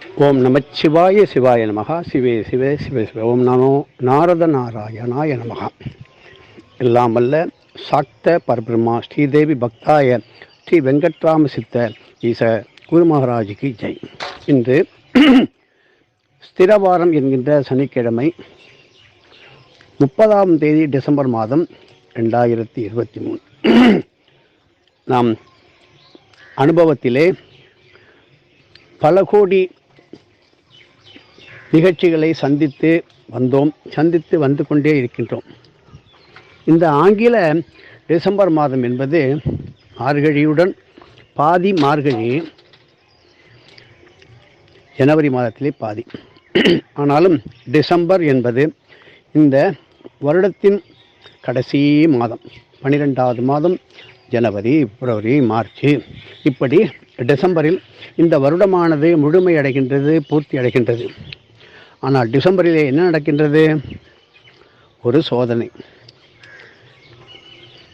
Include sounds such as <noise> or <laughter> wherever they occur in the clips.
ஓம் நமச்சிவாய சிவாய நமகா. சிவே சிவே சிவே சிவ. ஓம் நமோ நாரத நாராயணாய நமகா. எல்லாம் சாக்த பரபிரம்மா ஸ்ரீதேவி பக்தாய ஸ்ரீ வெங்கட்ராம சித்த ஈச குரு மகாராஜுக்கு ஜெய். இன்று ஸ்திரவாரம் என்கின்ற சனிக்கிழமை முப்பதாம் தேதி டிசம்பர் மாதம் ரெண்டாயிரத்தி இருபத்தி மூணு. நாம் அனுபவத்திலே பல கோடி நிகழ்ச்சிகளை சந்தித்து வந்தோம் சந்தித்து வந்து கொண்டே இருக்கின்றோம். இந்த ஆங்கில டிசம்பர் மாதம் என்பது மார்கழியுடன் பாதி மார்கழி ஜனவரி மாதத்திலே பாதி. ஆனாலும் டிசம்பர் என்பது இந்த வருடத்தின் கடைசி மாதம் பன்னிரெண்டாவது மாதம் ஜனவரி பிப்ரவரி மார்ச். இப்படி டிசம்பரில் இந்த வருடமானது முழுமையடைகின்றது பூர்த்தி அடைகின்றது ஆனால் டிசம்பரிலே என்ன நடக்கின்றது? ஒரு சோதனை.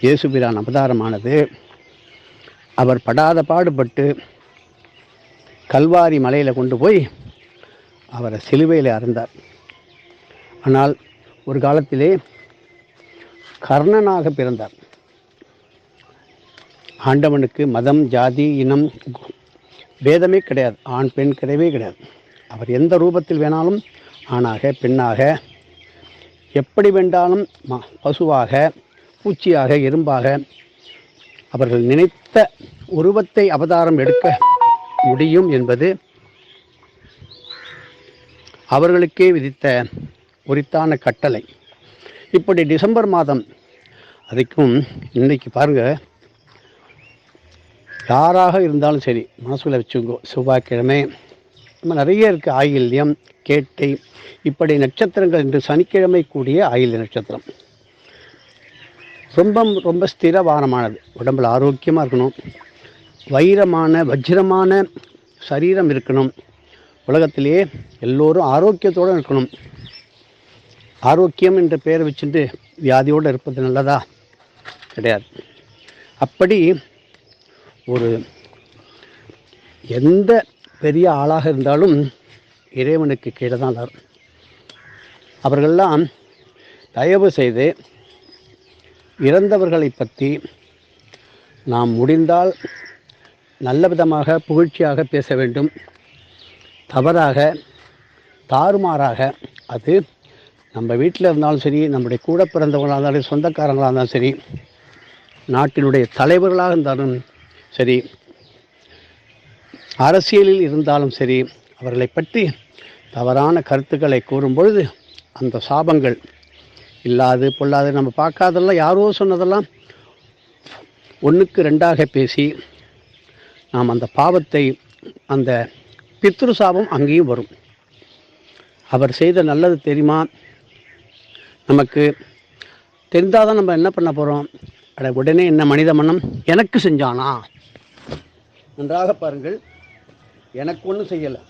இயேசுபிரான் அவதாரமானது அவர் படாத பாடுபட்டு கல்வாரி மலையில் கொண்டு போய் அவரை சிலுவையில் அறந்தார். ஆனால் ஒரு காலத்திலே கர்ணனாக பிறந்தார். ஆண்டவனுக்கு மதம் ஜாதி இனம் பேதமே கிடையாது. ஆண் பெண் கிடையவே கிடையாது. அவர் எந்த ரூபத்தில் வேணாலும் ஆணாக பெண்ணாக எப்படி வேண்டாலும் ம- பசுவாக பூச்சியாக எறும்பாக அவர்கள் நினைத்த உருவத்தை அவதாரம் எடுக்க முடியும் என்பது அவர்களுக்கே விதித்த உரித்தான கட்டளை. இப்படி டிசம்பர் மாதம் அதுக்கும் இன்னைக்கு பாருங்க. யாராக இருந்தாலும் சரி மனசுல வச்சுக்கோ. செவ்வாய்க்கிழமை நிறைய இருக்குது ஆயில்யம் கேட்டை இப்படி நட்சத்திரங்கள் இன்று சனிக்கிழமை கூடிய ஆயில்ய நட்சத்திரம். ரொம்ப ரொம்ப ஸ்திரவாரமானது உடம்புல ஆரோக்கியமாக இருக்கணும். வைரமான வஜ்ரமான சரீரம் இருக்கணும். உலகத்திலேயே எல்லோரும் ஆரோக்கியத்தோடு இருக்கணும். ஆரோக்கியம் என்ற பெயரை வச்சுட்டு வியாதியோடு இருப்பது நல்லதா? கிடையாது. அப்படி ஒரு எந்த பெரிய ஆளாக இருந்தாலும் இறைவனுக்கு கீழே தான் எல்லாரும். அவர்கள்லாம் தயவு செய்து இறந்தவர்களை பற்றி நாம் முடிந்தால் நல்ல விதமாக புகழ்ச்சியாக பேச வேண்டும். தவறாக தாறுமாறாக அது நம்ம வீட்டில் இருந்தாலும் சரி நம்முடைய கூட பிறந்தவங்களாக இருந்தாலும் சொந்தக்காரங்களாக இருந்தாலும் சரி நாட்டினுடைய தலைவர்களாக இருந்தாலும் சரி அரசியலில் இருந்தாலும் சரி அவர்களை பற்றி தவறான கருத்துக்களை கூறும் பொழுது அந்த சாபங்கள் இல்லாது பொல்லாது நம்ம பார்க்காதெல்லாம் யாரோ சொன்னதெல்லாம் ஒன்றுக்கு ரெண்டாக பேசி நாம் அந்த பாவத்தை அந்த பித்ரு சாபம் அங்கேயும் வரும். அவர் செய்த நல்லது தெரியுமா? நமக்கு தெரிந்தால் தான் நம்ம என்ன பண்ண போகிறோம் அட உடனே என்ன மனித மனம் எனக்கு செஞ்சானா? நன்றாக பாருங்கள். எனக்கு ஒன்றும் செய்யலை.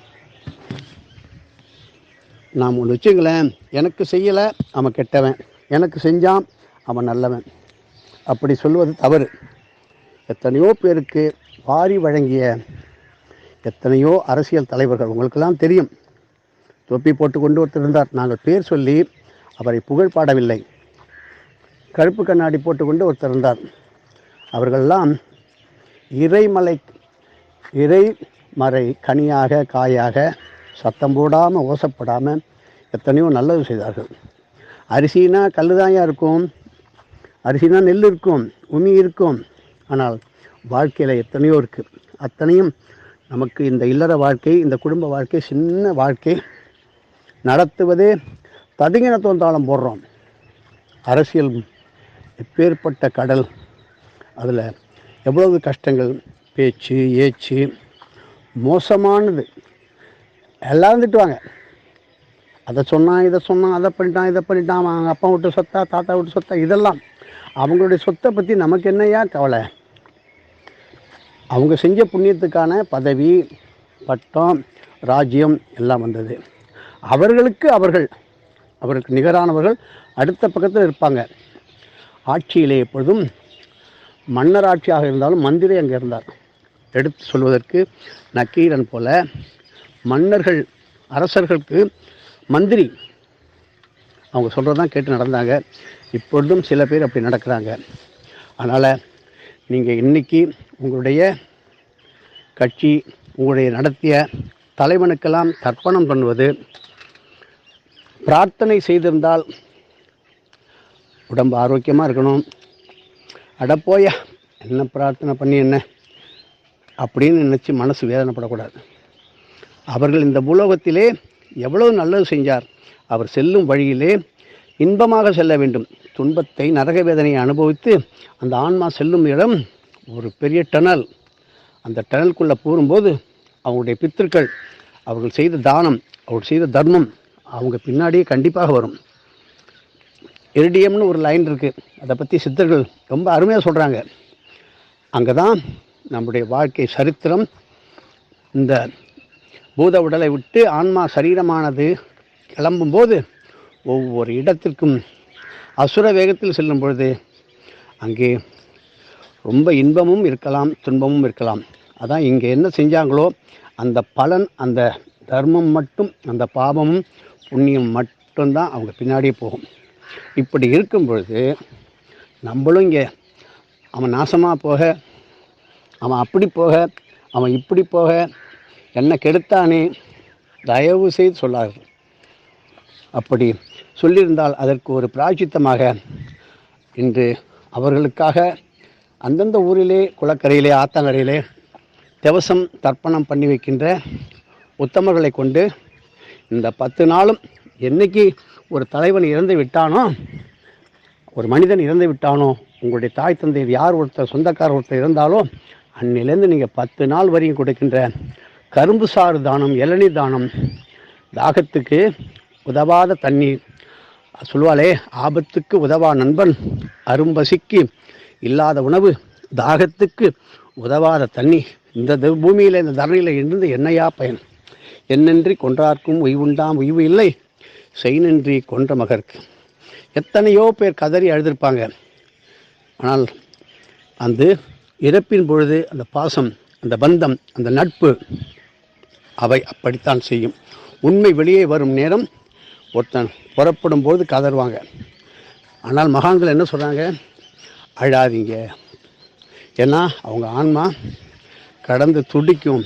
நாம் ஒன்று வச்சுங்களேன் எனக்கு செய்யலை அவன் கெட்டவன். எனக்கு செஞ்சான் அவன் நல்லவன். அப்படி சொல்வது தவறு. எத்தனையோ பேருக்கு வாரி வழங்கிய எத்தனையோ அரசியல் தலைவர்கள் உங்களுக்கெல்லாம் தெரியும். தொப்பி போட்டுக்கொண்டு ஒருத்தர் இருந்தார். நாங்கள் பேர் சொல்லி அவரை புகழ் பாடவில்லை. கருப்பு கண்ணாடி போட்டுக்கொண்டு ஒருத்தர் இருந்தார். அவர்களெல்லாம் இறைமலை இறை மறை கனியாக காயாக சத்தம் போடாமல் ஓசப்படாமல் எத்தனையோ நல்லது செய்தார்கள். அரிசினா தாயாக இருக்கும். அரிசினா நெல் இருக்கும். உமி இருக்கும். ஆனால் வாழ்க்கையில் எத்தனையோ இருக்குது அத்தனையும் நமக்கு இந்த இல்லற வாழ்க்கை இந்த குடும்ப வாழ்க்கை சின்ன வாழ்க்கை நடத்துவதே தடுங்கின தோந்தாளம் போடுறோம். அரசியல் எப்பேற்பட்ட கடல் அதில் எவ்வளவு கஷ்டங்கள் பேச்சு ஏச்சு மோசமானது. எல்லாம் திட்டுவாங்க. அதை சொன்னான் இதை சொன்னான் அதை பண்ணிட்டான் இதை பண்ணிட்டான் அவங்க அப்பா விட்டு சொத்தா தாத்தா விட்டு சொத்தா இதெல்லாம் அவங்களுடைய சொத்தை பற்றி நமக்கு என்னையா கவலை? அவங்க செஞ்ச புண்ணியத்துக்கான பதவி பட்டம் ராஜ்யம் எல்லாம் வந்தது. அவர்களுக்கு அவர்கள் அவருக்கு நிகரானவர்கள் அடுத்த பக்கத்தில் இருப்பாங்க. ஆட்சியிலே எப்பொழுதும் மன்னர் ஆட்சியாக இருந்தாலும் மந்திரி அங்கே இருந்தார். எடுத்து சொல்வதற்கு நக்கீரன் போல மன்னர்கள் அரசர்களுக்கு மந்திரி. அவங்க சொல்கிறதான் கேட்டு நடந்தாங்க. இப்பொழுதும் சில பேர் அப்படி நடக்கிறாங்க. அதனால் நீங்கள் இன்னைக்கு உங்களுடைய கட்சி உங்களுடைய நடத்திய தலைவனுக்கெல்லாம் தர்ப்பணம் பண்ணுவது பிரார்த்தனை செய்திருந்தால் உடம்பு ஆரோக்கியமாக இருக்கணும். அடப்போயா என்ன பிரார்த்தனை பண்ணி என்ன? அப்படின்னு நினச்சி மனசு வேதனைப்படக்கூடாது. அவர்கள் இந்த பூலோகத்திலே எவ்வளவு நல்லது செஞ்சார். அவர் செல்லும் வழியிலே இன்பமாக செல்ல வேண்டும். துன்பத்தை நரக வேதனையை அனுபவித்து அந்த ஆன்மா செல்லும் இடம் ஒரு பெரிய டனல். அந்த டனலுக்குள்ளே போகும்போது அவங்களுடைய பித்திருக்கள் அவர்கள் செய்த தானம் அவர்கள் செய்த தர்மம் அவங்க பின்னாடியே கண்டிப்பாக வரும். எரிடியம்னு ஒரு லைன் இருக்குது அதை பற்றி சித்தர்கள் ரொம்ப அருமையாக சொல்கிறாங்க அங்கே தான் நம்முடைய வாழ்க்கை சரித்திரம். இந்த பூத உடலை விட்டு ஆன்மா சரீரமானது கிளம்பும்போது ஒவ்வொரு இடத்திற்கும் அசுர வேகத்தில் செல்லும் பொழுது அங்கே ரொம்ப இன்பமும் இருக்கலாம் துன்பமும் இருக்கலாம். அதான் இங்கே என்ன செஞ்சாங்களோ அந்த பலன் அந்த தர்மம் மட்டும் அந்த பாவமும் புண்ணியம் மட்டும்தான் அவங்க பின்னாடியே போகும். இப்படி இருக்கும் பொழுது நம்மளும் இங்கே அவன் நாசமாக போக அவன் அப்படி போக அவன் இப்படி போக என்னை கெடுத்தானே தயவு செய்து சொல்லார்கள் அப்படி சொல்லியிருந்தால் அதற்கு ஒரு பிராய்ச்சித்தமாக இன்று அவர்களுக்காக அந்தந்த ஊரிலே குளக்கரையிலே ஆத்தங்கரையிலே திவசம் தர்ப்பணம் பண்ணி வைக்கின்ற உத்தமர்களை கொண்டு இந்த பத்து நாளும் என்னைக்கு ஒரு தலைவன் இறந்து விட்டானோ ஒரு மனிதன் இறந்து விட்டானோ உங்களுடைய தாய் தந்தையர் யார் ஒருத்தர் சொந்தக்கார ஒருத்தர் இருந்தாலோ அன்னிலேருந்து நீங்கள் பத்து நாள் வரையும் கொடுக்கின்ற கரும்பு சாறு தானம் இளநீர் தானம் தாகத்துக்கு உதவாத தண்ணீர். சொல்லுவாளே ஆபத்துக்கு உதவா நண்பன் அரும்பசிக்கு இல்லாத உணவு தாகத்துக்கு உதவாத தண்ணி. இந்த த- இந்த தரணியில் இருந்து என்னையா பயன்? என்னென்றி கொன்றார்க்கும் உய்வுண்டாம் உய்வு இல்லை செய்நின்றி கொன்ற மகருக்கு எத்தனையோ பேர் கதறி அழுதிருப்பாங்க. ஆனால் அந்த இறப்பின் பொழுது அந்த பாசம் அந்த பந்தம் அந்த நட்பு அவை அப்படித்தான் செய்யும். உண்மை வெளியே வரும் நேரம் ஒருத்தன் புறப்படும் போது கதறுவாங்க. ஆனால் மகான்கள் என்ன சொல்கிறாங்க அழாதீங்க. ஏன்னா அவங்க ஆன்மா கடந்து துடிக்கும்.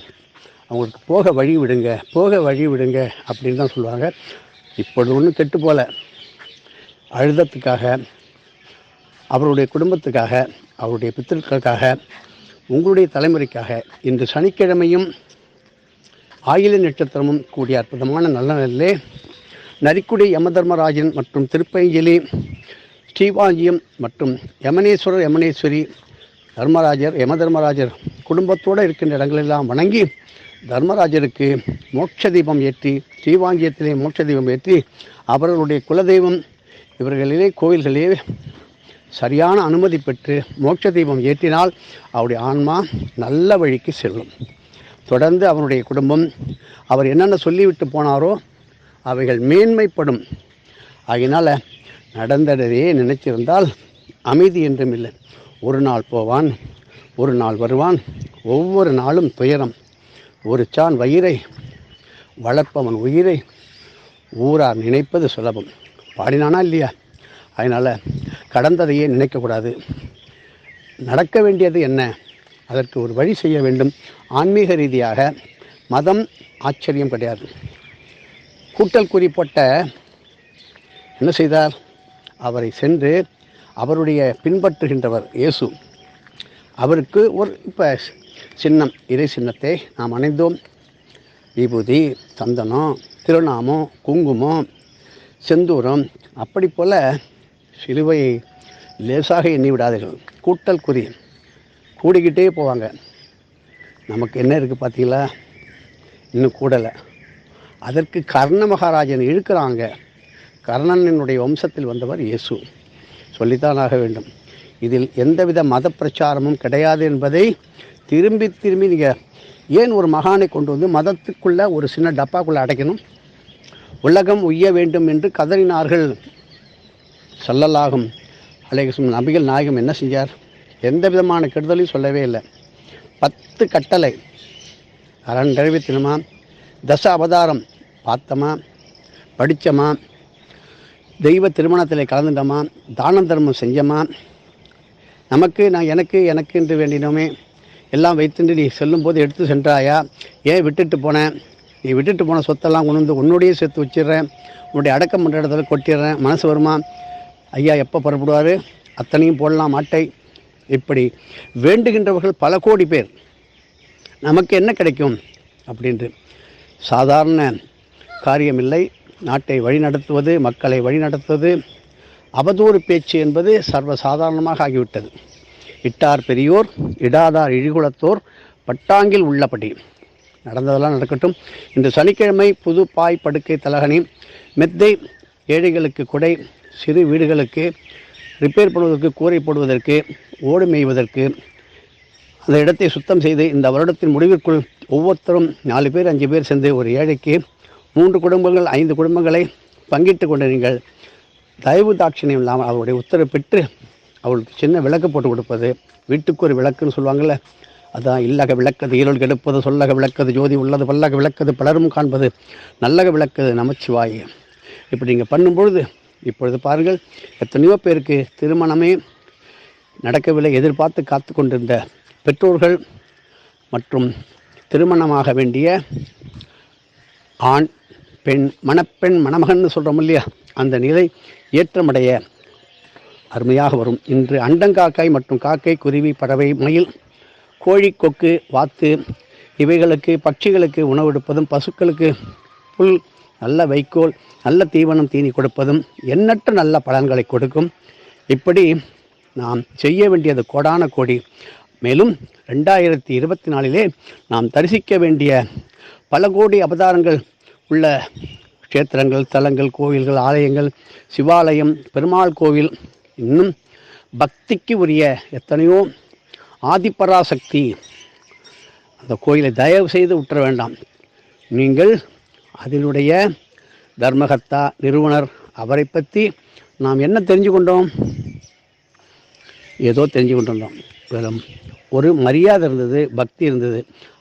அவங்களுக்கு போக வழி விடுங்க போக வழி விடுங்க அப்படின்னு தான் சொல்லுவாங்க. இப்பொழுது ஒன்றும் கெட்டு போல. அழுதத்துக்காக அவருடைய குடும்பத்துக்காக அவருடைய பித்தர்களுக்காக உங்களுடைய தலைமுறைக்காக இன்று சனிக்கிழமையும் ஆயில நட்சத்திரமும் கூடிய அற்புதமான நல்ல நாளிலே நரிக்குடி யமதர்மராஜன் மற்றும் திருப்பஞ்சலி ஸ்ரீவாஞ்சியம் மற்றும் யமனேஸ்வரர் யமனேஸ்வரி தர்மராஜர் யமதர்மராஜர் குடும்பத்தோடு இருக்கின்ற இடங்களெல்லாம் வணங்கி தர்மராஜருக்கு மோட்ச தீபம் ஏற்றி ஸ்ரீவாங்கியத்திலே மோட்ச தீபம் ஏற்றி அவர்களுடைய குலதெய்வம் இவர்களிலே கோவில்களிலே சரியான அனுமதி பெற்று மோட்ச தீபம் ஏற்றினால் அவருடைய ஆன்மா நல்ல வழிக்கு செல்லும். தொடர்ந்து அவருடைய குடும்பம் அவர் என்னென்ன சொல்லிவிட்டு போனாரோ அவைகள் மேன்மைப்படும். ஆகினால் நடந்ததையே நினைச்சிருந்தால் அமைதி என்றும் இல்லை. ஒரு நாள் போவான் ஒரு நாள் வருவான் ஒவ்வொரு நாளும் துயரம். ஒரு சான் வயிறை வளர்ப்பவன் உயிரை ஊரார் நினைப்பது சுலபம். பாடினானா இல்லையா? அதனால் கடந்ததையே நினைக்கக்கூடாது. நடக்க வேண்டியது என்ன? அதற்கு ஒரு வழி செய்ய வேண்டும். ஆன்மீக ரீதியாக மதம் ஆச்சரியம் கிடையாது. கூட்டல் குறி போட்ட என்ன செய்தார்? அவரை சென்று அவருடைய பின்பற்றுகின்றவர் இயேசு. அவருக்கு ஒரு இப்போ சின்னம் இறை சின்னத்தை நாம் அணைந்தோம். விபூதி சந்தனம் திருநாமம் குங்குமம் செந்தூரம் அப்படி போல சிலுவையை லேசாக எண்ணி விடாதீர்கள் கூட்டல் குறி. கூடிக்கிட்டே போவாங்க. நமக்கு என்ன இருக்குது பார்த்தீங்களா? இன்னும் கூடலை. அதற்கு கர்ண மகாராஜன் இழுக்கிறாங்க. கர்ணனினுடைய வம்சத்தில் வந்தவர் இயேசு. சொல்லித்தான் ஆக வேண்டும். இதில் எந்தவித மத பிரச்சாரமும் கிடையாது என்பதை திரும்பி திரும்பி நீங்கள் ஏன் ஒரு மகானை கொண்டு வந்து மதத்துக்குள்ளே ஒரு சின்ன டப்பாக்குள்ளே அடைக்கணும்? உலகம் உய்ய வேண்டும் என்று கதறினார்கள். சல்லல்லாகும் அலேகசும் நபிகள் நாயகம் என்ன செஞ்சார்? எந்த விதமான கெடுதலையும் சொல்லவே இல்லை. பத்து கட்டளை. அரண் நிறைவேற்றினமா தச அவதாரம் பார்த்தோமா? படித்தோமா? தெய்வ திருமணத்தில் கலந்துட்டோமா? தானம் தர்மம் செஞ்சோமா? நமக்கு நான் எனக்கு எனக்கு என்று வேண்டினோமே. எல்லாம் வைத்துட்டு நீ செல்லும்போது எடுத்து சென்றாயா? ஏன் விட்டுட்டு போனேன் நீ விட்டுட்டு போன சொத்தெல்லாம் கொண்டு வந்து உன்னுடைய சேர்த்து வச்சிடுறேன். உன்னுடைய அடக்கம் பண்ணுற இடத்துல கொட்டிடுறேன். மனசு வருமா? ஐயா எப்போ புறப்படுவார்? அத்தனையும் போடலாம் மாட்டை இப்படி வேண்டுகின்றவர்கள் பல கோடி பேர். நமக்கு என்ன கிடைக்கும்? அப்படின்ட்டு. சாதாரண காரியமில்லை. நாட்டை வழிநடத்துவது மக்களை வழிநடத்துவது அவதூறு பேச்சு என்பது சர்வசாதாரணமாக ஆகிவிட்டது. இட்டார் பெரியோர் இடாதார் இழிகுலத்தோர் பட்டாங்கில் உள்ளபடி. நடந்ததெல்லாம் நடக்கட்டும். இன்று சனிக்கிழமை புது பாய் படுக்கை தலகணி மெத்தை ஏழைகளுக்கு குடை சிறு வீடுகளுக்கு ரிப்பேர் பண்ணுவதற்கு கூரை போடுவதற்கு ஓடு மேய்வதற்கு அந்த இடத்தை சுத்தம் செய்து இந்த வருடத்தின் முடிவிற்குள் ஒவ்வொருத்தரும் நாலு பேர் அஞ்சு பேர் சேர்ந்து ஒரு ஏழைக்கு மூன்று குடும்பங்கள் ஐந்து குடும்பங்களை பங்கிட்டு கொண்டு நீங்கள் தயவு தாட்சணியம் இல்லாமல் அவருடைய உத்தரவு பெற்று அவளுக்கு சின்ன விளக்கு போட்டு கொடுப்பது. வீட்டுக்கு ஒரு விளக்குன்னு சொல்லுவாங்கள்ல அதான் இல்லக விளக்கது இருள் கெடுப்பது சொல்லக விளக்கது ஜோதி உள்ளது பல்லக விளக்கது பலரும் காண்பது நல்லக விளக்கது நமச்சிவாய். இப்படி நீங்கள் பண்ணும்பொழுது இப்பொழுது பாருங்கள் எத்தனையோ பேருக்கு திருமணமே நடக்கவில்லை எதிர்பார்த்து காத்து கொண்டிருந்த பெற்றோர்கள் மற்றும் திருமணமாக வேண்டிய ஆண் பெண் மணப்பெண் மணமகன் சொல்கிறோம் இல்லையா? அந்த நிலை ஏற்றமடைய அருமையாக வரும். இன்று அண்டங்காக்காய் மற்றும் காக்கை குருவி பறவை மயில் கோழி கொக்கு வாத்து இவைகளுக்கு பட்சிகளுக்கு உணவெடுப்பதும் பசுக்களுக்கு புல் நல்ல வைக்கோல் நல்ல தீவனம் தீனி கொடுப்பதும் எண்ணற்ற நல்ல பலன்களை கொடுக்கும். இப்படி நாம் செய்ய வேண்டியது கோடான கோடி. மேலும் ரெண்டாயிரத்தி இருபத்தி நாலிலே நாம் தரிசிக்க வேண்டிய பல கோடி அவதாரங்கள் உள்ள க்ஷேத்திரங்கள் தலங்கள் கோவில்கள் ஆலயங்கள் சிவாலயம் பெருமாள் கோவில் இன்னும் பக்திக்கு உரிய எத்தனையோ ஆதிபராசக்தி அந்த கோயிலை தயவு செய்து விட்டுற வேண்டாம். நீங்கள் அதனுடைய தர்மகர்த்தா நிறுவனர் அவரை பற்றி நாம் என்ன தெரிஞ்சு கொண்டோம் ஏதோ தெரிஞ்சு கொண்டிருந்தோம் வெறும் ஒரு மரியாதை இருந்தது பக்தி இருந்தது.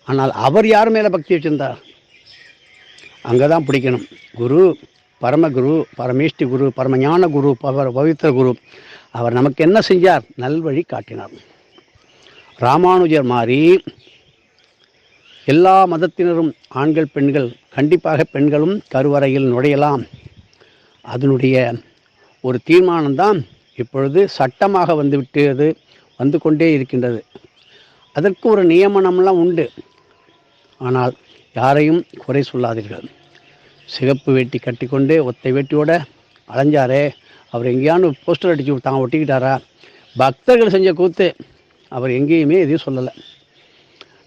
ஆனால் அவர் யார் மேலே பக்தி வச்சுருந்தார்? அங்கே தான் பிடிக்கணும். குரு பரமகுரு பரமேஷ்டி குரு பரமஞான குரு பவர் பவித்திர குரு அவர் நமக்கு என்ன செஞ்சார்? நல்வழி காட்டினார். ராமானுஜர் மாதிரி எல்லா மதத்தினரும் ஆண்கள் பெண்கள் கண்டிப்பாக பெண்களும் கருவறையில் நுழையலாம். அதனுடைய ஒரு தீர்மானம்தான் இப்பொழுது சட்டமாக வந்துவிட்டது வந்து கொண்டே இருக்கின்றது. அதற்கு ஒரு நியமனம்லாம் உண்டு. ஆனால் யாரையும் குறை சொல்லாதீர்கள். சிகப்பு வேட்டி கட்டிக்கொண்டு ஒத்தை வேட்டியோட அலைஞ்சாரே அவர் எங்கேயானு போஸ்டர் அடித்து தான் ஒட்டிக்கிட்டாரா? பக்தர்கள் செஞ்ச கூத்து. அவர் எங்கேயுமே எதையும் சொல்லலை.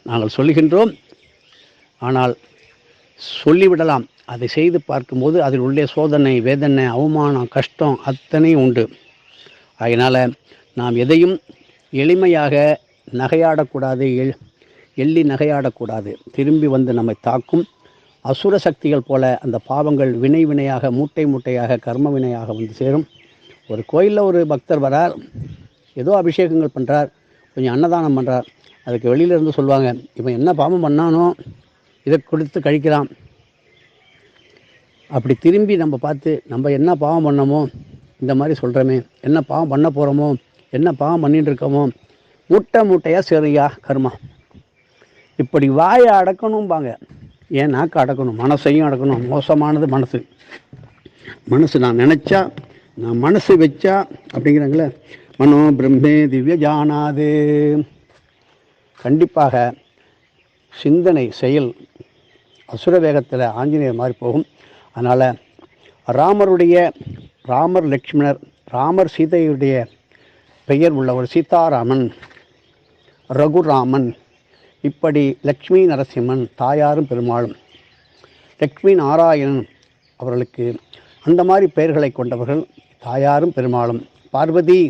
நாங்கள் சொல்லுகின்றோம். ஆனால் சொல்லிவிடலாம். அதை செய்து பார்க்கும்போது அதில் உள்ளே சோதனை வேதனை அவமானம் கஷ்டம் அத்தனையும் உண்டு. அதனால் நாம் எதையும் எளிமையாக நகையாடக்கூடாது எள் எள்ளி நகையாடக்கூடாது. திரும்பி வந்து நம்மை தாக்கும் அசுர சக்திகள் போல அந்த பாவங்கள் வினை வினையாக மூட்டை மூட்டையாக கர்ம வினையாக வந்து சேரும். ஒரு கோயிலில் ஒரு பக்தர் வரார். ஏதோ அபிஷேகங்கள் பண்ணுறார் கொஞ்சம் அன்னதானம் பண்ணுறார் அதுக்கு வெளியில் இருந்து சொல்லுவாங்க இவன் என்ன பாவம் பண்ணானோ இதை கொடுத்து கழிக்கிறான் அப்படி திரும்பி நம்ம பார்த்து நம்ம என்ன பாவம் பண்ணோமோ இந்த மாதிரி சொல்கிறோமே என்ன பாவம் பண்ண போகிறோமோ என்ன பாவம் பண்ணிட்டு இருக்கோமோ மூட்டை மூட்டையாக சரியா கர்மா. இப்படி வாயை அடக்கணும்பாங்க. ஏன் நாக்கு அடக்கணும்? மனசையும் அடக்கணும். மோசமானது மனசு. மனசு நான் நினச்சா நான் மனசு வச்சா அப்படிங்கிறாங்களே மனோ பிரம்மே திவ்ய ஜானாது. கண்டிப்பாக சிந்தனை செயல் அசுர வேகத்தில் ஆஞ்சநேயர் மாதிரி போகும். அதனால் ராமருடைய ராமர் லக்ஷ்மணர் ராமர் சீதையுடைய பெயர் உள்ளவர் சீதாராமன் ரகுராமன் இப்படி லக்ஷ்மி நரசிம்மன் தாயாரும் பெருமாளும் லக்ஷ்மி நாராயணன் அவர்களுக்கு அந்த மாதிரி பெயர்களை கொண்டவர்கள் தாயாரும் பெருமாளும். பார்வதி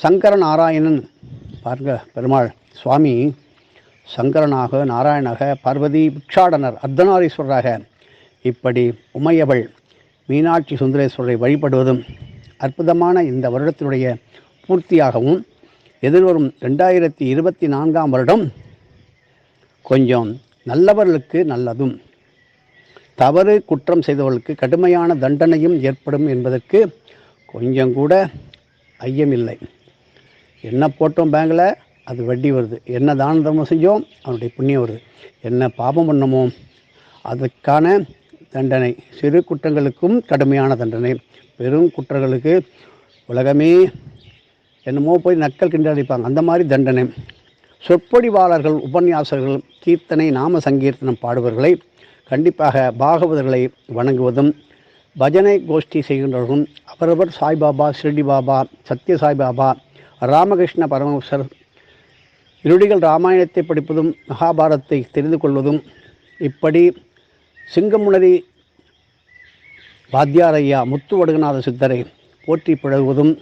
சங்கர நாராயணன் பாருங்க பெருமாள் சுவாமி சங்கரனாக நாராயணாக பார்வதி பிக்ஷாடனர் அர்த்தநாரீஸ்வரராக இப்படி உமையவள் மீனாட்சி சுந்தரேஸ்வரரை வழிபடுவதும் அற்புதமான இந்த வருடத்தினுடைய பூர்த்தியாகவும் எதிர்வரும் ரெண்டாயிரத்தி இருபத்தி நான்காம் வருடம் கொஞ்சம் நல்லவர்களுக்கு நல்லதும் தவறு குற்றம் செய்தவர்களுக்கு கடுமையான தண்டனையும் ஏற்படும் என்பதற்கு கொஞ்சம் கூட ஐயமில்லை. என்ன போட்டோம் பேங்கில்? அது வட்டி வருது. என்ன தான தர்மம் செஞ்சோம்? அவனுடைய புண்ணியம் வருது. என்ன பாபம் பண்ணமோ? அதுக்கான தண்டனை. சிறு குற்றங்களுக்கும் கடுமையான தண்டனை. பெரும் குற்றங்களுக்கு உலகமே என்னமோ போய் நக்கல் கிண்டடிப்பாங்க அந்த மாதிரி தண்டனை. சொற்பொழிவாளர்கள் உபன்யாசர்கள் கீர்த்தனை நாம சங்கீர்த்தனம் பாடுபவர்களை கண்டிப்பாக பாகவதர்களை வணங்குவதும் பஜனை கோஷ்டி செய்கின்றவர்களும் அவரவர் சாய்பாபா ஷிரடி பாபா சத்ய சாய்பாபா ராமகிருஷ்ண பரமஹம்சர் இருடிகள் ராமாயணத்தை படிப்பதும் மகாபாரத்தை தெரிந்து கொள்வதும் இப்படி சிங்கமுனரி வாத்தியாரையா முத்து வடுகநாத சித்தரை போற்றி பழகுவதும்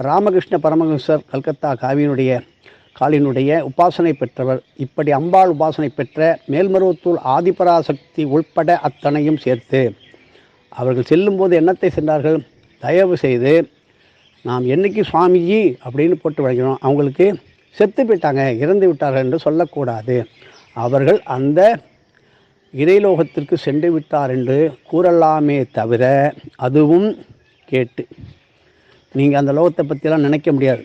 ராமகிருஷ்ண பரமஹம்சர் கல்கத்தா காவியினுடைய காலினுடைய உபாசனை பெற்றவர். இப்படி அம்பாள் உபாசனை பெற்ற மேல்மருவத்தூர் ஆதிபராசக்தி உள்பட அத்தனையும் சேர்த்து அவர்கள் செல்லும்போது என்னத்தை சென்றார்கள்? தயவு செய்து நாம் என்னைக்கு சுவாமிஜி அப்படின்னு போட்டு வழங்கினோம். அவங்களுக்கு செத்து போயிட்டாங்க இறந்து விட்டார்கள் என்று சொல்லக்கூடாது. அவர்கள் அந்த இறைலோகத்திற்கு சென்று விட்டார் என்று கூறலாமே தவிர அதுவும் கேட்டு. நீங்கள் அந்த லோகத்தை பற்றியெல்லாம் நினைக்க முடியாது.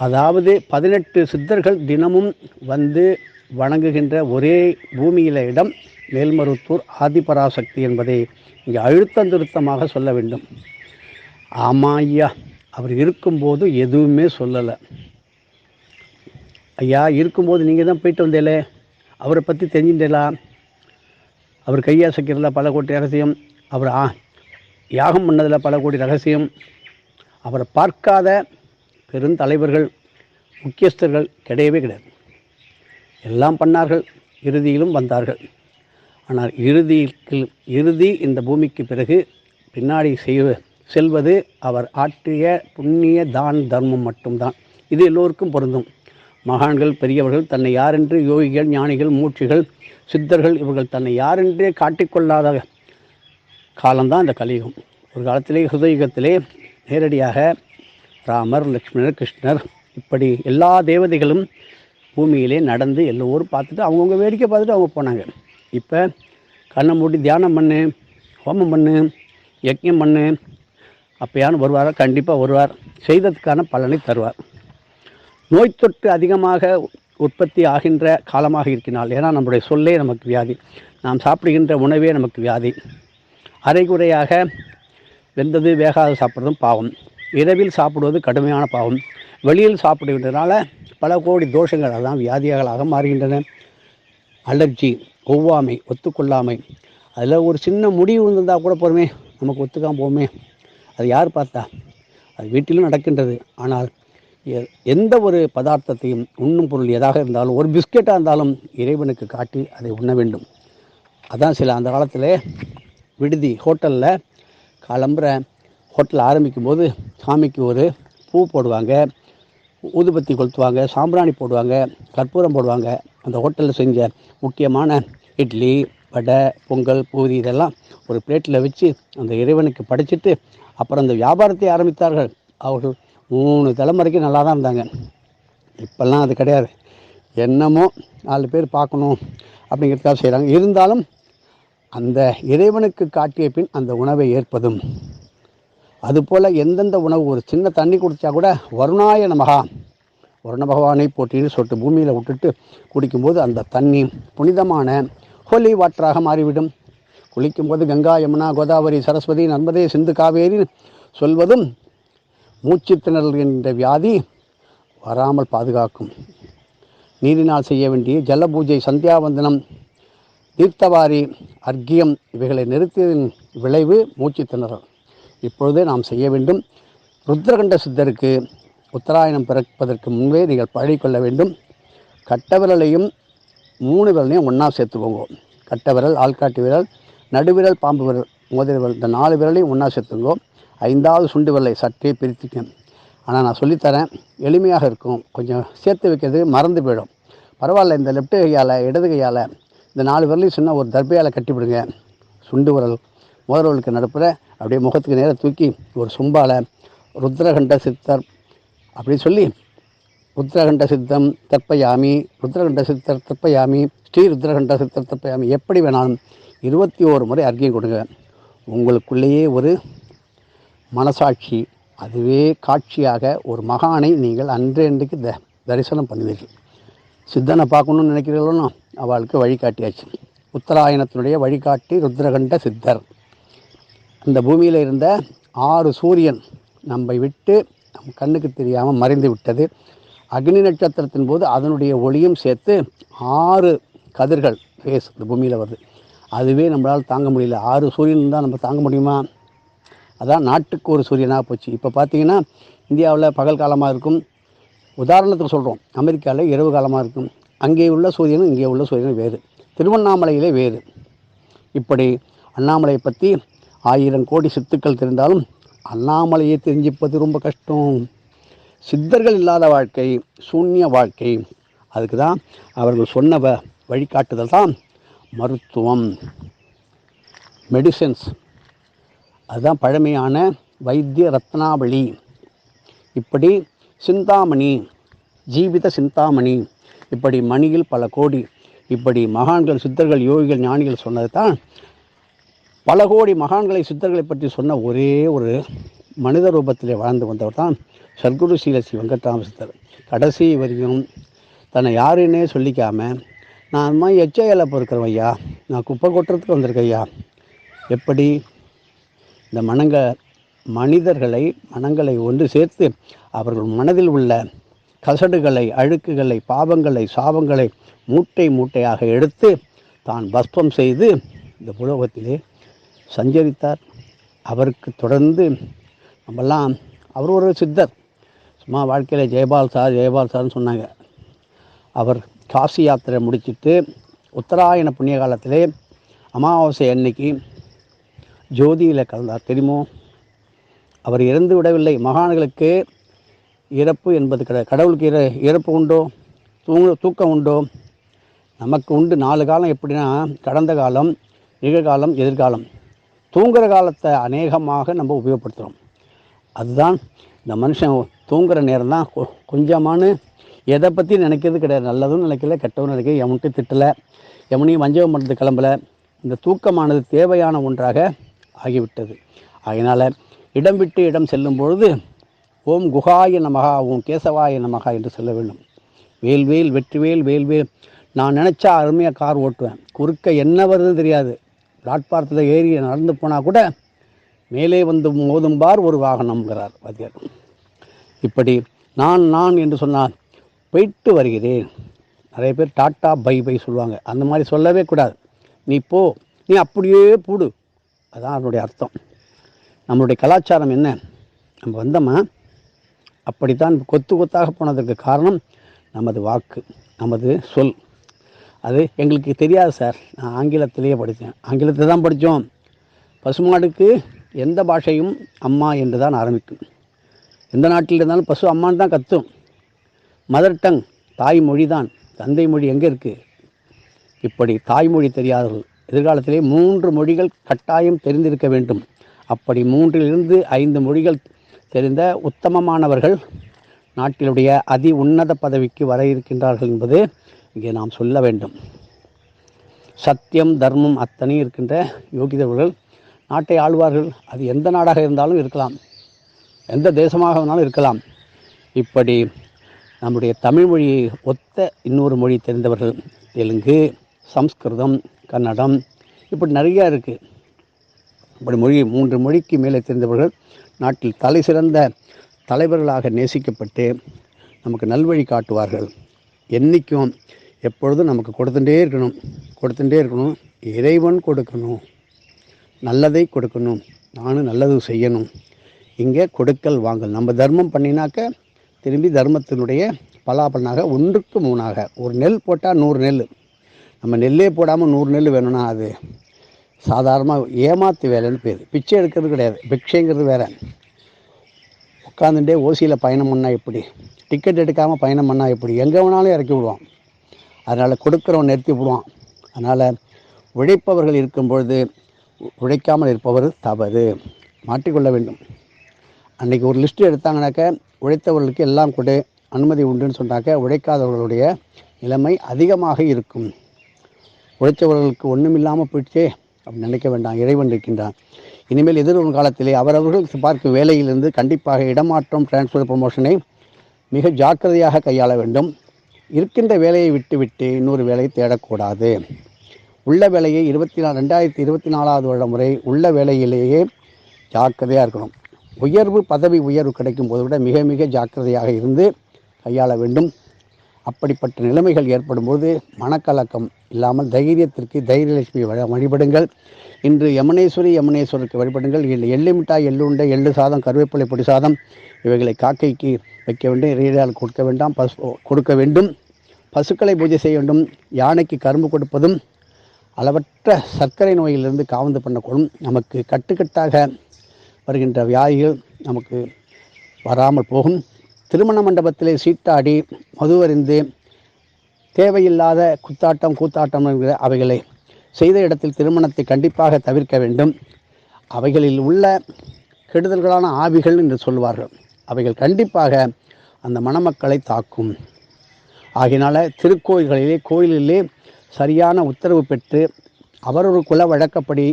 அதாவது பதினெட்டு சித்தர்கள் தினமும் வந்து வணங்குகின்ற ஒரே பூமியில இடம் மேல்மருத்தூர் ஆதிபராசக்தி என்பதை இங்கே அழுத்தம் திருத்தமாக சொல்ல வேண்டும். ஆமாம் ஐயா அவர் இருக்கும்போது எதுவுமே சொல்லலை. ஐயா இருக்கும்போது நீங்கள் தான் போயிட்டு வந்தேலே. அவரை பற்றி தெரிஞ்சுட்டேலா? அவர் கையாசைக்கிறதுல பல கோடி ரகசியம். அவர் ஆ யாகம் பண்ணதில் பல கோடி ரகசியம். அவரை பார்க்காத பெருந்தலைவர்கள் முக்கியஸ்தர்கள் கிடையவே கிடையாது. எல்லாம் பண்ணார்கள் இறுதியிலும் வந்தார்கள். ஆனால் இறுதிக்கு இறுதி இந்த பூமிக்கு பிறகு பின்னாடி செய்வ செல்வது அவர் ஆற்றிய புண்ணிய தான் தர்மம் மட்டும்தான். இது எல்லோருக்கும் பொருந்தும். மகான்கள் பெரியவர்கள் தன்னை யாரென்று யோகிகள் ஞானிகள் மூர்ச்சிகள் சித்தர்கள் இவர்கள் தன்னை யாரென்றே காட்டிக்கொள்ளாத காலம்தான் இந்த கலியுகம். ஒரு காலத்திலே ஹிருதயுகத்திலே நேரடியாக ராமர் லக்ஷ்மணர் கிருஷ்ணர் இப்படி எல்லா தேவதைகளும் பூமியிலே நடந்து எல்லோரும் பார்த்துட்டு அவங்கவுங்க வேடிக்கை பார்த்துட்டு அவங்க போனாங்க. இப்போ கண்ணை மூடி தியானம் பண்ணு ஹோமம் பண்ணு யக்ஞம் பண்ணு அப்பயான்னு வருவார் கண்டிப்பாக வருவார். செய்ததுக்கான பலனை தருவார். நோய் தொற்று அதிகமாக உற்பத்தி ஆகின்ற காலமாக இருக்கிறனால் ஏன்னா நம்முடைய சொல்லே நமக்கு வியாதி. நாம் சாப்பிடுகின்ற உணவே நமக்கு வியாதி. அரைகுறையாக வெந்தது வேகாத சாப்பிட்றதும் பாவம். இரவில் சாப்பிடுவது கடுமையான பாவம். வெளியில் சாப்பிடுகின்றனால பல கோடி தோஷங்கள் அதான் வியாதிகளாக மாறுகின்றன. அலர்ஜி ஒவ்வாமை ஒத்துக்கொள்ளாமை. அதில் ஒரு சின்ன முடிவு இருந்தால் கூட போகிறோமே நமக்கு ஒத்துக்காமல் போமே அது யார் பார்த்தா? அது வீட்டிலும் நடக்கின்றது. ஆனால் எந்த ஒரு பதார்த்தத்தையும் உண்ணும் பொருள் எதாக இருந்தாலும் ஒரு பிஸ்கெட்டாக இருந்தாலும் இறைவனுக்கு காட்டி அதை உண்ண வேண்டும். அதான் சில அந்த காலத்தில் விடுதி ஹோட்டலில் காலம்புற ஹோட்டல் ஆரம்பிக்கும் போது சாமிக்கு ஒரு பூ போடுவாங்க ஊதுபத்தி கொளுத்துவாங்க சாம்பிராணி போடுவாங்க கற்பூரம் போடுவாங்க. அந்த ஹோட்டலில் செஞ்ச முக்கியமான இட்லி வடை பொங்கல் பூரி இதெல்லாம் ஒரு பிளேட்டில் வச்சு அந்த இறைவனுக்கு படைச்சிட்டு அப்புறம் அந்த வியாபாரத்தை ஆரம்பித்தார்கள். அவர்கள் மூணு தலைமுறைக்கு நல்லா தான் இருந்தாங்க. இப்போல்லாம் அது கிடையாது. என்னமோ நாலு பேர் பார்க்கணும் அப்படிங்கிறதுக்காக செய்கிறாங்க இருந்தாலும் அந்த இறைவனுக்கு காட்டிய பின் அந்த உணவை ஏற்பதும். அதுபோல் எந்தெந்த உணவு ஒரு சின்ன தண்ணி குடித்தா கூட வருணாய நமகா வருண பகவானை போட்டின்னு சொல்லிட்டு பூமியில் விட்டுட்டு குடிக்கும்போது அந்த தண்ணி புனிதமான ஹோலி வாட்டராக மாறிவிடும். குளிக்கும்போது கங்கா யமுனா கோதாவரி சரஸ்வதி நர்மதே சிந்து காவேரின்னு சொல்வதும் மூச்சு திணறல் என்ற வியாதி வராமல் பாதுகாக்கும். நீரினால் செய்ய வேண்டிய ஜல பூஜை சந்தியாவந்தனம் தீர்த்தவாரி அர்க்கியம் இவைகளை நிறுத்தியதன் விளைவு மூச்சு திணறல் இப்பொழுதே நாம் செய்ய வேண்டும். ருத்ரகண்ட சித்தருக்கு உத்தராயணம் பிறப்பதற்கு முன்பே நீங்கள் பழகிக்கொள்ள வேண்டும். கட்ட விரலையும் மூணு விரலையும் ஒன்றா சேர்த்துக்கோங்க கட்ட விரல் ஆள்காட்டி விரல் நடுவிரல் பாம்பு விரல் மோதிர விரல் இந்த நாலு விரலையும் ஒன்றா சேர்த்துக்கோங்க ஐந்தாவது சுண்டு விரலை சற்றே பிரித்துக்க ஆனால் நான் சொல்லித்தரேன் எளிமையாக இருக்கும். கொஞ்சம் சேர்த்து வைக்கிறது மறந்து போயிடும். பரவாயில்ல இந்த லெஃப்ட் கையால் இடது கையால் இந்த நாலு விரலையும் சொன்னால் ஒரு தர்பையால் கட்டிவிடுங்க. சுண்டு விரல் முதல்வர்களுக்கு நடுப்புற அப்படியே முகத்துக்கு நேராக தூக்கி ஒரு சொம்பால ருத்ரகண்ட சித்தர் அப்படி சொல்லி ருத்ரகண்ட சித்தம் தற்பயாமி ருத்ரகண்ட சித்தர் தற்பயாமி ஸ்ரீ ருத்ரகண்ட சித்தர் தற்பயாமி எப்படி வேணாலும் இருபத்தி ஓரு முறை அர்க்கியம் கொடுங்க. உங்களுக்குள்ளேயே ஒரு மனசாட்சி அதுவே காட்சியாக ஒரு மகானை நீங்கள் அன்றைக்கு த தரிசனம் பண்ணுவீர்கள். சித்தனை பார்க்கணும்னு நினைக்கிறீங்களோ அவளுக்கு வழிகாட்டியாச்சு. உத்தராயணத்தினுடைய வழிகாட்டி ருத்ரகண்ட சித்தர். அந்த பூமியில் இருந்த ஆறு சூரியன் நம்மை விட்டு நம் கண்ணுக்கு தெரியாமல் மறைந்து விட்டது. அக்னி நட்சத்திரத்தின் போது அதனுடைய ஒளியும் சேர்த்து ஆறு கதிர்கள் ஃபேஸ் இந்த பூமியில் வருது. அதுவே நம்மளால் தாங்க முடியல. ஆறு சூரியன் தான் நம்ம தாங்க முடியுமா? அதான் நாட்டுக்கு ஒரு சூரியனாக போச்சு. இப்போ பார்த்தீங்கன்னா இந்தியாவில் பகல் காலமாக இருக்கும். உதாரணத்துக்கு சொல்கிறோம் அமெரிக்காவில் இரவு காலமாக இருக்கும். அங்கே உள்ள சூரியனும் இங்கே உள்ள சூரியனும் வேறு. திருவண்ணாமலையிலே வேறு. இப்படி அண்ணாமலையை பற்றி ஆயிரம் கோடி சித்துக்கள் தெரிந்தாலும் அண்ணாமலையை தெரிஞ்சிப்பது ரொம்ப கஷ்டம். சித்தர்கள் இல்லாத வாழ்க்கை சூன்ய வாழ்க்கை. அதுக்கு தான் அவர்கள் சொன்ன வ வழிகாட்டுதல் தான் மருத்துவம். மெடிசன்ஸ். அதுதான் பழமையான வைத்திய ரத்னாவளி. இப்படி சிந்தாமணி ஜீவித சிந்தாமணி இப்படி மணியில் பல கோடி இப்படி மகான்கள் சித்தர்கள் யோகிகள் ஞானிகள் சொன்னது தான் பல கோடி மகான்களை சித்தர்களை பற்றி சொன்ன ஒரே ஒரு மனித ரூபத்திலே வாழ்ந்து வந்தவர் தான் சர்க்குரு சீலசி வெங்கட்ராம சித்தர் கடைசி வரையும் தன்னை யாருன்னே சொல்லிக்காமல் நான் அந்த மாதிரி எச்சையில் பொறுக்கிறேன் ஐயா. நான் குப்பை கொட்டுறதுக்கு வந்திருக்கேன் ஐயா. எப்படி இந்த மனங்க மனிதர்களை மனங்களை ஒன்று சேர்த்து அவர்கள் மனதில் உள்ள கசடுகளை அழுக்குகளை பாவங்களை சாபங்களை மூட்டை மூட்டையாக எடுத்து தான் பஸ்பம் செய்து இந்த உலகத்திலே சஞ்சரித்தார். அவருக்கு தொடர்ந்து நம்மெல்லாம் அவர் ஒரு சித்தர். சும்மா வாழ்க்கையில் ஜெயபால் சார் ஜெயபால் சார்னு சொன்னாங்க. அவர் காசி யாத்திரை முடிச்சிட்டு உத்தராயண புண்ணிய காலத்திலே அமாவாசை அன்னைக்கு ஜோதியில் கலந்தார். தெரியுமோ? அவர் இறந்து விடவில்லை. மகான்களுக்கு இறப்பு என்பது கிடையாது கடவுளுக்கு இற இறப்பு உண்டோ? தூங்க தூக்கம் உண்டோ? நமக்கு உண்டு. நாலு காலம் எப்படின்னா கடந்த காலம் நிகழ்காலம் எதிர்காலம். தூங்குகிற காலத்தை அநேகமாக நம்ம உபயோகப்படுத்துகிறோம் அதுதான் இந்த மனுஷன் தூங்குகிற நேரம் தான் கொஞ்சமான எதை பற்றி நினைக்கிறது கிடையாது. நல்லதும் நினைக்கல கெட்டவும் நினைக்கல. எவன்ட்டு திட்டலை எவனையும் வஞ்சகம் பண்ணுறது கிளம்பல. இந்த தூக்கமானது தேவையான ஒன்றாக ஆகிவிட்டது. அதனால் இடம் விட்டு இடம் செல்லும் பொழுது ஓம் குகாய நமகா ஓம் கேசவாய நமகா என்று சொல்ல வேண்டும். வேல்வேல் வெற்றிவேல் வேல்வேல் நான் நினச்சா அருமையாக கார் ஓட்டுவேன். குறுக்க என்ன வருதுன்னு தெரியாது. பிளாட்பாரத்தில் ஏறி நடந்து போனால் கூட மேலே வந்து மோதும்பார் ஒரு வாகனம்ங்கிறார் வாத்தியார். இப்படி நான் நான் என்று சொன்னால் போயிட்டு வருகிறேன். நிறைய பேர் டாட்டா பை பை சொல்லுவாங்க. அந்த மாதிரி சொல்லவே கூடாது. நீ போ. நீ அப்படியே போடு. அதான் அதனுடைய அர்த்தம். நம்மளுடைய கலாச்சாரம் என்ன? நம்ம வந்தோமா? அப்படித்தான் கொத்து கொத்தாக போனதற்கு காரணம் நமது வாக்கு நமது சொல். அது எங்களுக்கு தெரியாது சார். நான் ஆங்கிலத்திலேயே படித்தேன். ஆங்கிலத்தை தான் படித்தோம். பசுமாடுக்கு எந்த பாஷையும் அம்மா என்று தான் ஆரம்பிக்கும். எந்த நாட்டில் இருந்தாலும் பசு அம்மான்னு தான் கத்தும். மதர் டங் தாய்மொழி தான். தந்தை மொழி எங்கே இருக்குது இப்படி தாய்மொழி தெரியாதவர்கள் எதிர்காலத்திலே மூன்று மொழிகள் கட்டாயம் தெரிந்திருக்க வேண்டும். அப்படி மூன்றிலிருந்து ஐந்து மொழிகள் தெரிந்த உத்தமமானவர்கள் நாட்டிலுடைய அதி உன்னத பதவிக்கு வர இருக்கின்றார்கள் என்பது இங்கே நாம் சொல்ல வேண்டும். சத்தியம் தர்மம் அத்தனை இருக்கின்ற யோகிதவர்கள் நாட்டை ஆழ்வார்கள் அது எந்த நாடாக இருந்தாலும் இருக்கலாம். எந்த தேசமாக இருந்தாலும் இருக்கலாம். இப்படி நம்முடைய தமிழ் மொழியை ஒத்த இன்னொரு மொழி தெரிந்தவர்கள் தெலுங்கு சம்ஸ்கிருதம் கன்னடம். இப்படி நிறையா இருக்குது இப்படி மொழி மூன்று மொழிக்கு மேலே தெரிந்தவர்கள் நாட்டில் தலை சிறந்த தலைவர்களாக நேசிக்கப்பட்டு நமக்கு நல்வழி காட்டுவார்கள். என்றைக்கும் எப்பொழுதும் நமக்கு கொடுத்துட்டே இருக்கணும். கொடுத்துட்டே இருக்கணும். இறைவன் கொடுக்கணும். நல்லதை கொடுக்கணும். நானும் நல்லது செய்யணும். இங்கே கொடுக்கல் வாங்கல். நம்ம தர்மம் பண்ணினாக்க திரும்பி தர்மத்தினுடைய பலாபலனாக ஒன்றுக்கு மூணாக. ஒரு நெல் போட்டால் நூறு நெல். நம்ம நெல்லே போடாமல் நூறு நெல் வேணும்னா அது சாதாரணமாக ஏமாத்து வேலைன்னு பேர். பிச்சை எடுக்கிறது கிடையாது. பிக்ஷைங்கிறது வேற. உட்காந்துட்டே ஓசியில் பயணம் பண்ணால் எப்படி? டிக்கெட் எடுக்காமல் பயணம் பண்ணால் எப்படி? எங்கே வேணாலும் இறக்கி விடுவான். அதனால் கொடுக்குறவன் நிறுத்தி விடுவான். அதனால் உழைப்பவர்கள் இருக்கும் பொழுது உழைக்காமல் இருப்பவர் தவறு. மாற்றிக்கொள்ள வேண்டும். அன்றைக்கி ஒரு லிஸ்ட்டு எடுத்தாங்கனாக்க உழைத்தவர்களுக்கு எல்லாம் கொடு அனுமதி உண்டுன்னு சொன்னாக்க உழைக்காதவர்களுடைய நிலைமை அதிகமாக இருக்கும். உழைத்தவர்களுக்கு ஒன்றும் இல்லாமல் போயிடுச்சே அப்படி நினைக்க வேண்டாம். இறைவன் இருக்கின்றான். இனிமேல் எதிர்வரும் காலத்திலே அவரவர்கள் பார்க்கும் வேலையிலிருந்து கண்டிப்பாக இடமாற்றம் டிரான்ஸ்ஃபர் ப்ரொமோஷனை மிக ஜாக்கிரதையாக கையாள வேண்டும். இருக்கின்ற வேலையை விட்டுவிட்டு இன்னொரு வேலையை தேடக்கூடாது. உள்ள வேலையை இருபத்தி நாலு ரெண்டாயிரத்தி இருபத்தி நாலாவது வருட முறை உள்ள வேலையிலேயே ஜாக்கிரதையாக இருக்கணும். உயர்வு பதவி உயர்வு கிடைக்கும் போது விட மிக மிக ஜாக்கிரதையாக இருந்து கையாள வேண்டும். அப்படிப்பட்ட நிலைமைகள் ஏற்படும்போது மனக்கலக்கம் இல்லாமல் தைரியத்திற்கு தைரியலட்சுமி வழ வழிபடுங்கள். இன்று யமுனேஸ்வரி யமுனேஸ்வருக்கு வழிபடுங்கள். இல்லை எள்ளு மிட்டாய் எள்ளுண்டை எள்ளு சாதம் கருவேப்பிலை பொடி சாதம் இவைகளை காக்கைக்கு வைக்க வேண்டும். இறையால் கொடுக்க வேண்டாம். பசு கொடுக்க வேண்டும். பசுக்களை பூஜை செய்ய வேண்டும். யானைக்கு கரும்பு கொடுப்பதும் அளவற்ற சர்க்கரை நோயிலிருந்து காவந்து பண்ணக்கூடும். நமக்கு கட்டுக்கட்டாக வருகின்ற வியாதிகள் நமக்கு வராமல் போகும். திருமண மண்டபத்திலே சீட்டாடி மதுவறிந்து தேவையில்லாத குத்தாட்டம் கூத்தாட்டம் என்கிற அவைகளை செய்த இடத்தில் திருமணத்தை கண்டிப்பாக தவிர்க்க வேண்டும். அவைகளில் உள்ள கெடுதல்களான ஆவிகள் என்று சொல்வார்கள் அவைகள் கண்டிப்பாக அந்த மணமக்களை தாக்கும். ஆகினால திருக்கோயில்களிலே கோயிலிலே சரியான உத்தரவு பெற்று அவரொரு குல வழக்கப்படி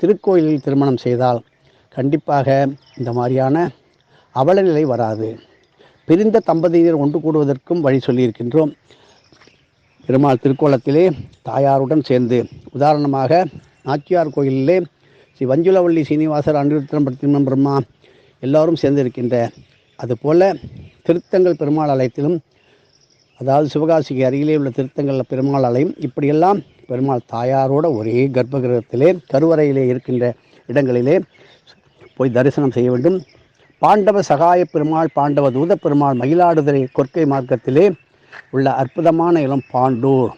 திருக்கோயிலில் திருமணம் செய்தால் கண்டிப்பாக இந்த மாதிரியான அவலநிலை வராது. பிரிந்த தம்பதியினர் ஒன்று கூடுவதற்கும் வழி சொல்லியிருக்கின்றோம். பெருமாள் திருக்கோலத்திலே தாயாருடன் சேர்ந்து. உதாரணமாக நாச்சியார் கோயிலிலே ஸ்ரீ வஞ்சுலவள்ளி சீனிவாசர் அனிருத்தரம் பிரத்திமம் பிரம்மா எல்லோரும் சேர்ந்திருக்கின்ற அதுபோல் திருத்தங்கள் பெருமாள் ஆலயத்திலும் அதாவது சிவகாசிக்கு அருகிலே உள்ள திருத்தங்கள் பெருமாள் ஆலயம் இப்படியெல்லாம் பெருமாள் தாயாரோட ஒரே கர்ப்பகிரகத்திலே கருவறையிலே இருக்கின்ற இடங்களிலே போய் தரிசனம் செய்ய வேண்டும். பாண்டவ சகாய பெருமாள் பாண்டவ தூத பெருமாள் மயிலாடுதுறை கொற்கை மார்க்கத்திலே உள்ள அற்புதமான இளம் பாண்டூர்.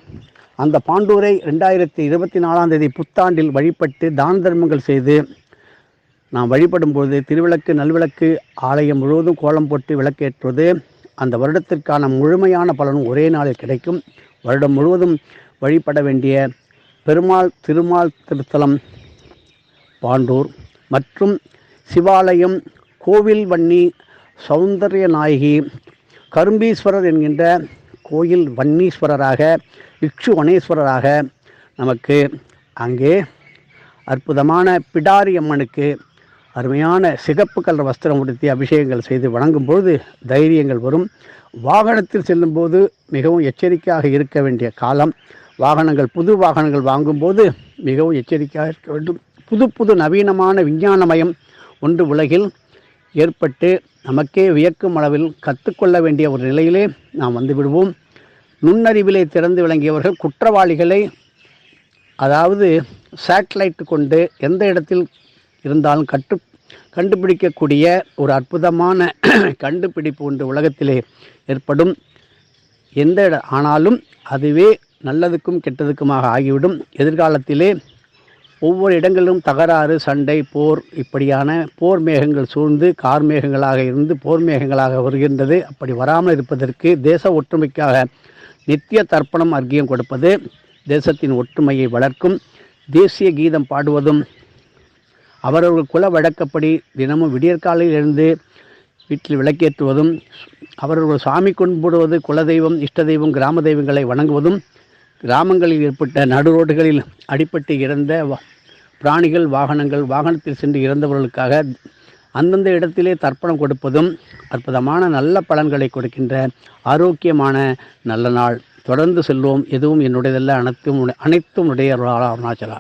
அந்த பாண்டூரை ரெண்டாயிரத்தி இருபத்தி நாலாம் தேதி புத்தாண்டில் வழிபட்டு தான தர்மங்கள் செய்து நாம் வழிபடும் திருவிளக்கு நல்விளக்கு ஆலயம் முழுவதும் கோலம் போட்டு விளக்கேற்றுவது அந்த வருடத்திற்கான முழுமையான பலனும் ஒரே நாளில் கிடைக்கும். வருடம் முழுவதும் வழிபட வேண்டிய பெருமாள் திருமால் திருத்தலம் பாண்டூர் மற்றும் சிவாலயம் கோவில் வன்னி சௌந்தர்ய நாயகி கரும்பீஸ்வரர் என்கின்ற கோயில் வன்னீஸ்வரராக இக்ஷுவனேஸ்வரராக நமக்கு அங்கே அற்புதமான பிடாரி அம்மனுக்கு அருமையான சிகப்பு கலர் வஸ்திரம் உடுத்தி அபிஷேகங்கள் செய்து வணங்கும் பொழுது தைரியங்கள் வரும். வாகனத்தில் செல்லும்போது மிகவும் எச்சரிக்கையாக இருக்க வேண்டிய காலம். வாகனங்கள் புது வாகனங்கள் வாங்கும்போது மிகவும் எச்சரிக்கையாக இருக்க வேண்டும். புது புது நவீனமான விஞ்ஞானமயம் ஒன்று உலகில் ஏற்பட்டு நமக்கே வியக்கும் அளவில் கற்றுக்கொள்ள வேண்டிய ஒரு நிலையிலே நாம் வந்து விடுவோம். நுண்ணறிவிலே திறந்து விளங்கியவர்கள் குற்றவாளிகளை அதாவது சேட்டலைட் கொண்டு எந்த இடத்தில் இருந்தாலும் கட்டு கண்டுபிடிக்கக்கூடிய ஒரு அற்புதமான <clears throat> கண்டுபிடிப்பு ஒன்று உலகத்திலே ஏற்படும். எந்த இட ஆனாலும் அதுவே நல்லதுக்கும் கெட்டதுக்குமாக ஆகிவிடும். எதிர்காலத்திலே ஒவ்வொரு இடங்களிலும் தகராறு சண்டை போர் இப்படியான போர் மேகங்கள் சூழ்ந்து கார் மேகங்களாக இருந்து போர் மேகங்களாக வருகின்றது. அப்படி வராமல் இருப்பதற்கு தேச ஒற்றுமைக்காக நித்திய தர்ப்பணம் அர்க்கியம் கொடுப்பது தேசத்தின் ஒற்றுமையை வளர்க்கும். தேசிய கீதம் பாடுவதும் அவரவர்கள் குல வழக்கப்படி தினமும் விடியற்காலையில் இருந்து வீட்டில் விளக்கேற்றுவதும் அவர்கள் சாமி கும்பிடுவது குலதெய்வம் இஷ்ட தெய்வம் கிராம தெய்வங்களை வணங்குவதும் கிராமங்களில் ஏற்பட்ட நடுரோடுகளில் அடிப்பட்டு இறந்த பிராணிகள் வாகனங்கள் வாகனத்தில் சென்று இறந்தவர்களுக்காக அந்தந்த இடத்திலே தர்ப்பணம் கொடுப்பதும் அற்புதமான நல்ல பலன்களை கொடுக்கின்ற ஆரோக்கியமான நல்ல நாள். தொடர்ந்து செல்வோம். எதுவும் என்னுடையதல்ல. அனைத்தும் அனைத்தும் உடைய அருணாச்சலா.